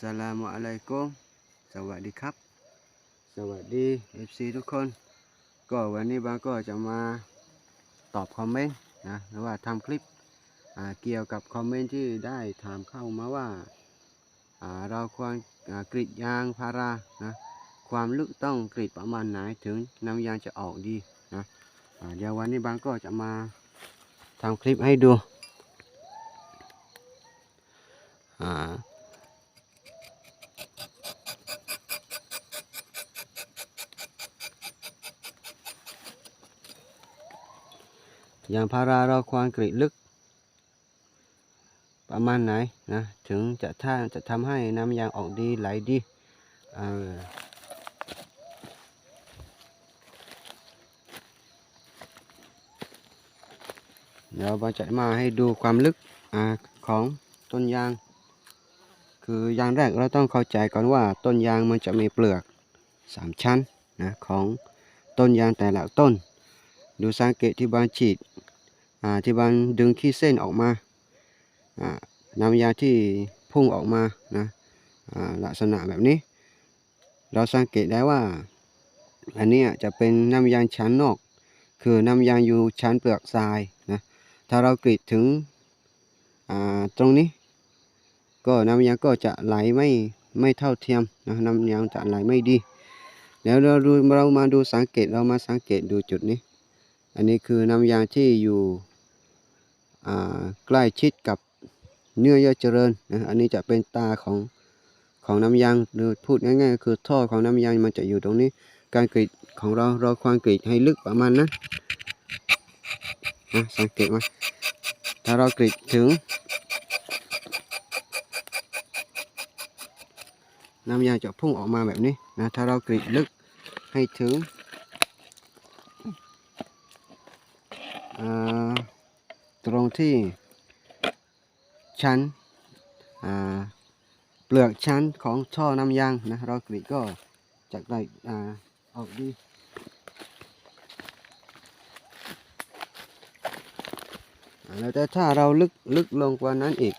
สลามุอะลัยกุมสวัสดีครับ สวัสดี FC ทุกคน ก็วันนี้บางก็จะมาตอบคอมเมนต์นะหรือว่าทำคลิปเกี่ยวกับคอมเมนต์ที่ได้ถามเข้ามาว่าเราควรกรีดยางพารานะความลึกต้องกรีดประมาณไหนถึงน้ำยางจะออกดีนะเดี๋ยววันนี้บางก็จะมาทำคลิปให้ดู ยางพาราเราควรกรีดลึก ประมาณไหนนะถึงจะท่าจะทำให้น้ำยางออกดีไหลดีเดี๋ยวบาจะมาให้ดูความลึกอของต้นยาง คืออย่างแรกเราต้องเข้าใจก่อนว่าต้นยางมันจะมีเปลือกสามชั้นนะของต้นยางแต่ละต้น ดูสังเกตที่บางฉีด ที่บางดึงขี้เส้นออกมาน้ำยาที่พุ่งออกมานะลักษณะแบบนี้ เราสังเกตได้ว่า อันนี้จะเป็นน้ำยางชั้นนอก คือน้ำยางอยู่ชั้นเปลือกทรายนะถ้าเรากรีดถึงตรงนี้ ก็น้ำยางก็จะไหลไม่ไม่เท่าเทียมนะน้ำยางจะไหลไม่ดีเดี๋ยวเราดูเรามาดูสังเกตเรามาสังเกตดูจุดนี้ อันนี้คือน้ำยางที่อยู่ใกล้ชิดกับเนื้อเยื่อเจริญนะอันนี้จะเป็นตาของของน้ำยางหรือพูดง่ายๆก็คือท่อของน้ำยางมันจะอยู่ตรงนี้ การกรีดของเราเราควรกรีดให้ลึกประมาณนั้นนะสังเกตไหมถ้าเรากรีดถึง น้ำยางจะพุ่งออกมาแบบนี้นะถ้าเรากรีดลึกให้ถึง อ่า ตรงที่ชั้นเปลือกชั้นของท่อน้ำยางนะเรากรีดก็จะได้ออกดีแล้วแต่ถ้าเราลึกลึกลงกว่านั้นอีก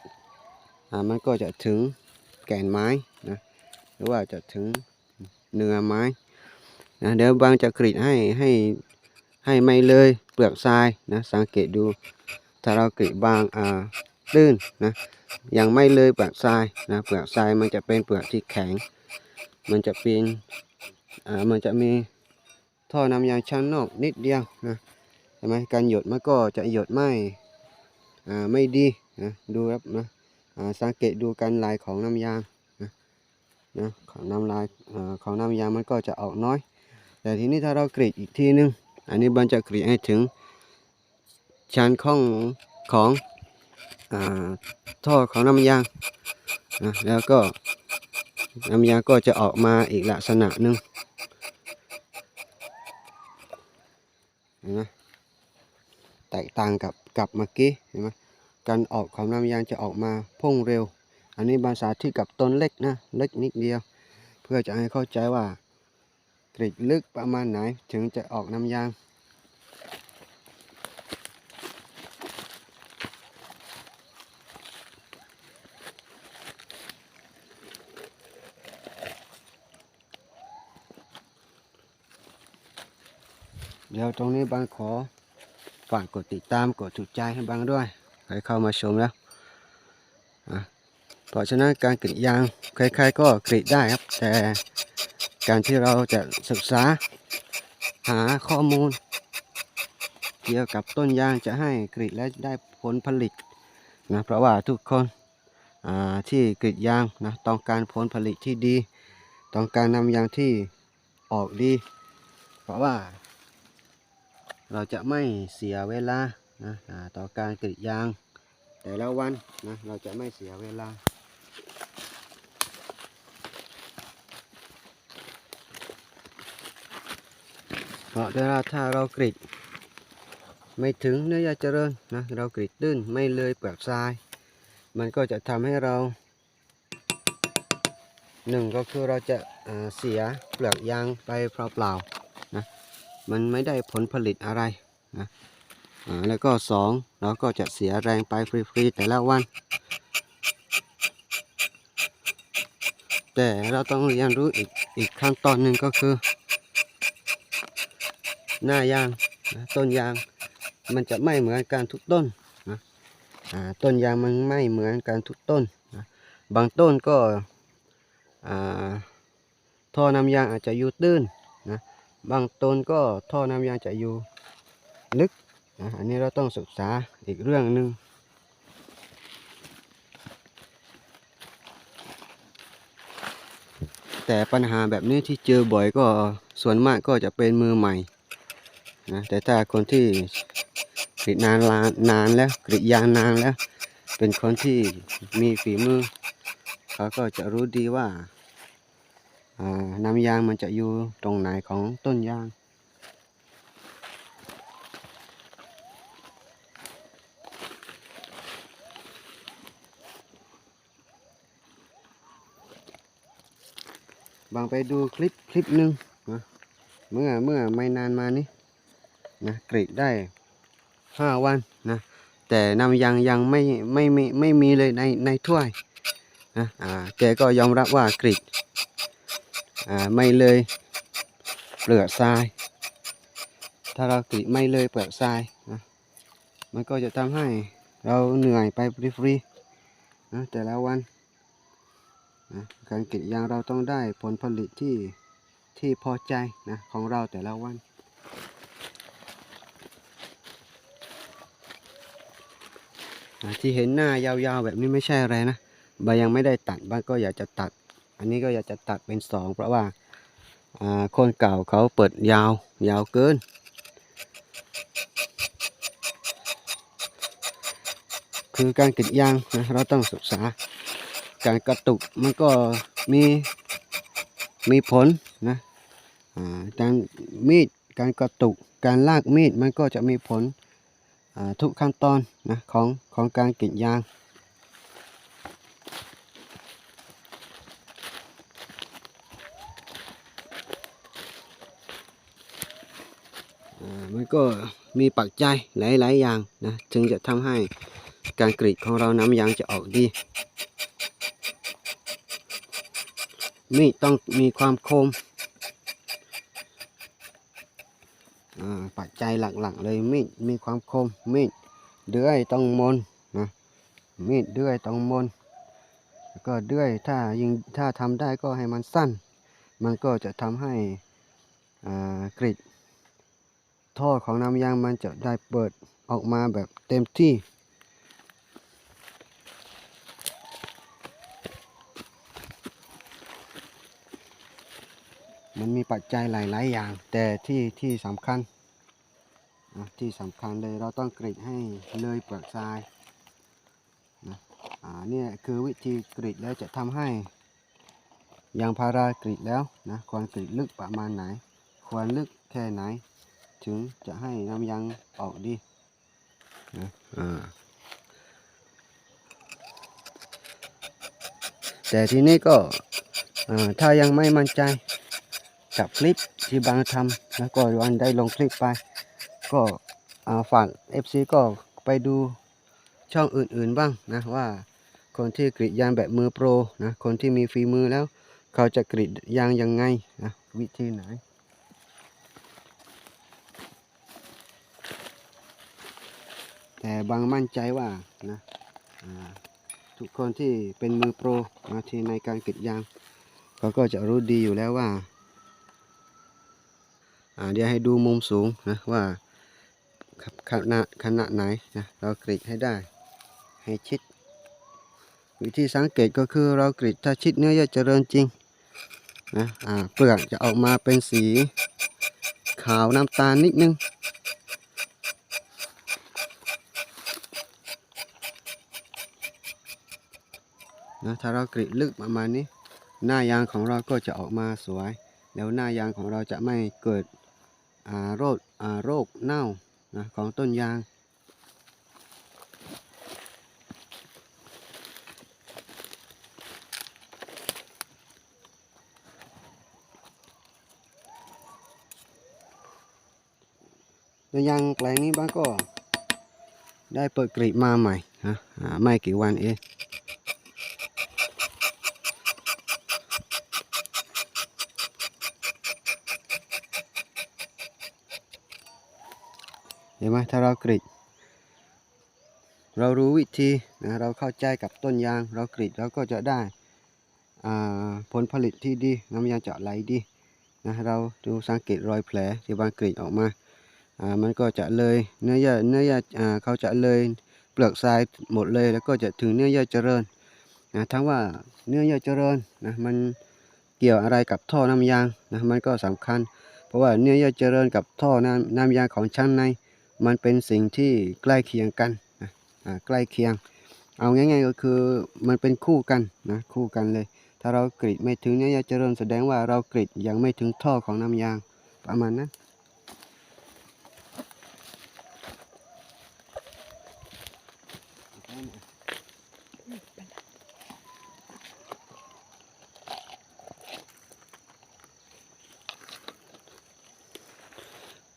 อมันก็จะถึงแก่นไม้นะหรือว่าจะถึงเนื้อไม้นะเดี๋ยวบางจะกรีดให้ให้ให้ไม่เลย เปลือกทรายนะสังเกตดูถ้าเรากรีดบางอ่าตื้นนะยังไม่เลยเปลือกทรายนะเปลือกทรายมันจะเป็นเปลือกที่แข็ง มันจะเป็นอ่ามันจะมีท่อน้ำยางชั้นนอกนิดเดียวนะใช่ไหมการหยดมันก็จะหยดไม่อ่าไม่ดีนะดูครับนะอ่าสังเกตดูการลายของน้ำยางนะนะของน้ำลายอ่าของน้ำยางมันก็จะออกน้อย แต่ทีนี้ถ้าเรากรีดอีกทีนึง อันนี้บันจะกรีดให้ถึงชั้นของของอท่อของน้ำยางนะแล้วก็น้ำยางก็จะออกมาอีกลักษณะหนึ่งนไหมแตกต่างกับกับเมื่อกี้เห็นไหมการออกของน้ำยางจะออกมาพุ่งเร็ว อันนี้ภาษาที่กับต้นเล็กนะเล็กนิดเดียว เพื่อจะให้เข้าใจว่า กรีดลึกประมาณไหนถึงจะออกน้ำยางเดี๋ยวตรงนี้บางขอฝากกดติดตามกดถูกใจให้บางด้วยใครเข้ามาชมแล้วอะเพราะฉะนั้นการกรีดยางใครๆก็กรีดได้ครับ แต่ การที่เราจะศึกษาหาข้อมูล เกี่ยวกับต้นยางจะให้กรีดและได้ผลผลิตนะเพราะว่าทุกคนที่กรีดยางนะต้องการผลผลิตที่ดี ต้องการนำยางที่ออกดี เพราะว่า เราจะไม่เสียเวลานะต่อการกรีดยาง แต่ละวันนะเราจะไม่เสียเวลา เพราะเวถ้าเรากรีดไม่ถึงเนื้อยาเจริญนะเรากรีดตื้นไม่เลยเปลือกทราย มันก็จะทำให้เราหนึ่งก็คือเราจะอ่าเสียเปลือกยางไปเปล่าๆนะมันไม่ได้ผลผลิตอะไรนะแล้วก็สองเราก็จะเสียแรงไปฟรีๆแต่ละวัน แต่เราต้องเรียนรู้อีกอีกขั้นตอนหนึ่งก็คือ หน้ายางนะต้นยางมันจะไม่เหมือนกันทุกต้นนะอ่าต้นยางมันไม่เหมือนกันทุกต้นนะบางต้นก็อ่าท่อน้ำยางอาจจะอยู่ตื้นนะบางต้นก็ท่อน้ำยางจะอยู่ลึกนะอันนี้เราต้องศึกษาอีกเรื่องหนึ่งแต่ปัญหาแบบนี้ที่เจอบ่อยก็ส่วนมากก็จะเป็นมือใหม่ นะแต่ถ้าคนที่กรีดนานลานานแล้วกรีดยางนานแล้ว เป็นคนที่มีฝีมือ เขาก็จะรู้ดีว่าอ่าน้ำยางมันจะอยู่ตรงไหนของต้นยางบางไปดูคลิปคลิปหนึ่งนะเมื่อเมื่อไม่นานมานี้ นะกรีดได้ห้าวันนะแต่น้ำยางยังไม่ไม่ไม่ไม่มีเลยในในถ้วยนะอ่าแกก็ยอมรับว่ากรีดอ่าไม่เลยเปลือกทราย ถ้าเรากรีดไม่เลยเปลือกทรายนะมันก็จะทำให้เราเหนื่อยไปฟรีๆนะแต่ละวันนะการกรีดยางเราต้องได้ผลผลิตที่ที่พอใจนะของเราแต่ละวันนะ ที่เห็นหน้ายาวๆแบบนี้ไม่ใช่อะไรนะใบยังไม่ได้ตัดบ้างก็อยากจะตัด อันนี้ก็อยากจะตัดเป็นสองเพราะว่าคนเก่าเขาเปิดยาวยาวเกิน คือการกรีดยางนะเราต้องศึกษา การกระตุกมันก็มีมีผลนะการมีดการกระตุกการลากมีดมันก็จะมีผล ทุกขั้นตอนนะของของการกรีดยางมันก็มีปัจจัยหลาย ๆ อย่างนะถึงจะทำให้การกรีดของเราน้ำยางจะออกดี มีต้องมีความคม ปัจจัยหลักๆ เลยมีดมีความคมมีดเดือยต้องมนนะมีดเดือยต้องมนแล้วก็เดือยถ้ายิงถ้าทำได้ก็ให้มันสั้น มันก็จะทำให้อ่ากริดท่อของน้ำยางมันจะได้เปิดออกมาแบบเต็มที่ มันมีปัจจัยหลาย ๆ อย่าง แต่ที่ที่สำคัญนะที่สำคัญเลยเราต้องกรีดให้เลยเปลือกทรายนะอ่านี่คือวิธีกรีดแล้วจะทำให้ยางพารากรีดแล้วนะควรกรีดลึกประมาณไหน ควรลึกแค่ไหน ถึงจะให้น้ำยางออกดีนะอ่าแต่ทีนี้ก็ถ้ายังไม่มั่นใจ กับคลิปที่บางทำแล้วก็วันได้ลงคลิปไป ก็อ่าฝาก FC ก็ไปดูช่องอื่นๆบ้างนะว่าคนที่กรีดยางแบบมือโปรนะคนที่มีฝีมือแล้ว เขาจะกรีดยางยังไงนะวิธีไหนแต่บางมั่นใจว่านะทุกคนที่เป็นมือโปรนะที่ในการกรีดยางเขาก็จะรู้ดีอยู่แล้วว่า เดี๋ยวให้ดูมุมสูงนะว่าขนาดขนาดไหนนะเรากรีดให้ได้ให้ชิด วิธีสังเกตก็คือเรากรีดถ้าชิดเนื้อเยอะเจริญจริงนะอ่าเปลือกจะออกมาเป็นสีขาวน้ำตาลนิดนึงนะถ้าเรากรีดลึกประมาณนี้ หน้ายางของเราก็จะออกมาสวย แล้วหน้ายางของเราจะไม่เกิด โรคโรคเน่านะของต้นยางต้นยางแปลงนี้บ้างก็ได้เปิดกรีดมาใหม่นะไม่กี่วันเอง เห็นไหมถ้าเรากรีดเรารู้วิธีนะเราเข้าใจกับต้นยางเรากรีดเราก็จะได้ผลผลิตที่ดีน้ำยางจะไหลดีนะเราดูสังเกตรอยแผลที่บางกรีดออกมาอ่ามันก็จะเลยเนื้อเยื่อเนื้อเยื่ออ่าเขาจะเลยเปลือกทรายหมดเลยแล้วก็จะถึงเนื้อเยื่อเจริญนะทั้งว่าเนื้อเยื่อเจริญนะมันเกี่ยวอะไรกับท่อน้ำยางนะมันก็สำคัญ เพราะว่าเนื้อเยื่อเจริญกับท่อน้ำน้ำยางของชั้นใน มันเป็นสิ่งที่ใกล้เคียงกันนะอ่าใกล้เคียง เอาง่ายๆก็คือมันเป็นคู่กันนะคู่กันเลย ถ้าเรากรีดไม่ถึงเนื้อเยื่อเจริญแสดงว่าเรากรีดยังไม่ถึงท่อของน้ำยางประมาณนั้นอะอ่า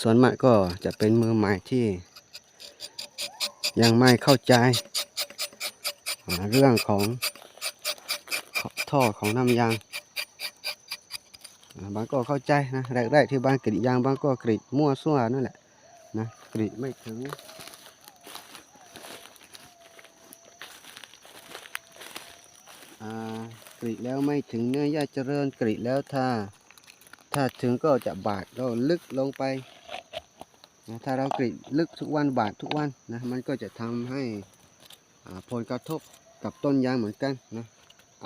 ส่วนมากก็จะเป็นมือใหม่ที่ ยังไม่เข้าใจ เรื่องของท่อของน้ำยาง บางก็เข้าใจนะแรกๆที่บางกรีดยางบางก็กรีดมั่วซั่วนั่นแหละนะกรีดไม่ถึงกรีดแล้วไม่ถึงเนื้อหญ้าเจริญกรีดแล้วถ้า ถ้าถึงก็จะบาดก็ลึกลงไปนะถ้าเรากรีดลึกทุกวันบาดทุกวันนะมันก็จะทำให้ผลกระทบกับต้นยางเหมือนกันนะ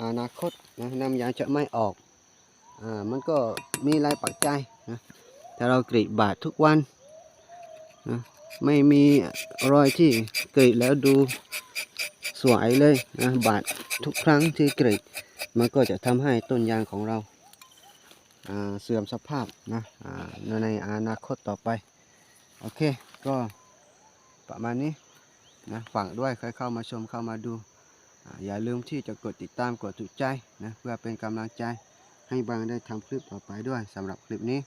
อนาคตนะน้ำยางจะไม่ออกอ่ามันก็มีหลายปัจจัยนะถ้าเรากรีดบาดทุกวันนะไม่มีรอยที่กรีดแล้วดูสวยเลยนะบาดทุกครั้งที่กรีดมันก็จะทำให้ต้นยางของเรา เสื่อมสภาพนะในอนาคตต่อไป โอเค ก็ประมาณนี้นะฝากด้วยใครเข้ามาชมเข้ามาดูอาอย่าลืมที่จะกดติดตามกดถูกใจนะเพื่อเป็นกำลังใจให้บางได้ทำคลิปต่อไปด้วยสำหรับคลิปนี้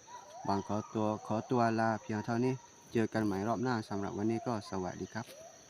บางขอตัวขอตัวลาเพียงเท่านี้ เจอกันใหม่รอบหน้าสำหรับวันนี้ก็สวัสดีครับ